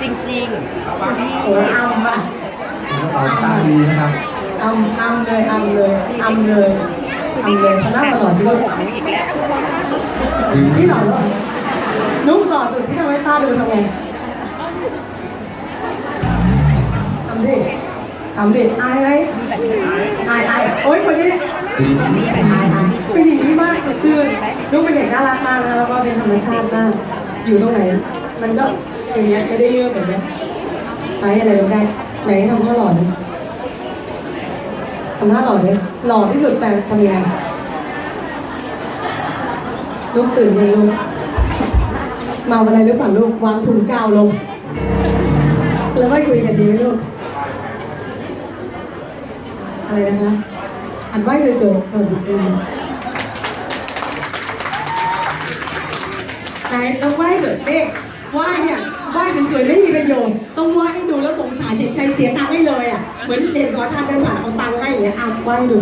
จริงโอ้ยอำอะกระเป๋าตาดีนะครับอำอำเลยอำเลยอำเลยอำเลยทำหน้ามาหล่อสิลูกๆอีกแล้วนี่หล่อลูกลูกหล่อสุดที่ทำให้ป้าดูทำไงทำดิทำดิอายไหมอายอายโอ๊ยคนนี้ดีอายอายเป็นอย่างนี้มากคือลูกเป็นเด็กน่ารักมากนะแล้วก็เป็นธรรมชาติมาก อยู่ตรงไหน มันก็ อย่างเงี้ยไม่ได้เลือกแบบเนี้ยใช้อะไรก็ได้ ไหนทำท่าหล่อดิทำท่าหล่อดิหล่อที่สุดแปลทำยังไงลูกตื่นยังลูกเมาอะไรหรือเปล่าลูกวางถุงกาวลง แล้วก็คุยกันดีไหมลูก อะไรนะคะอันไหวสวยๆสวัสดีค่ะไหนต้องไหวสวยเด็ก ไหว้เนี่ยไหว้สวยๆไม่มีประโยชน์ต้องไหว้ให้ดูแล้วสงสารเห็กใจเสียตังค์ให้เลยอะเหมือนเด็กขอทานเดินผ่านเอาตังค์ให้อย่างเงี้ยอะไหว้ดู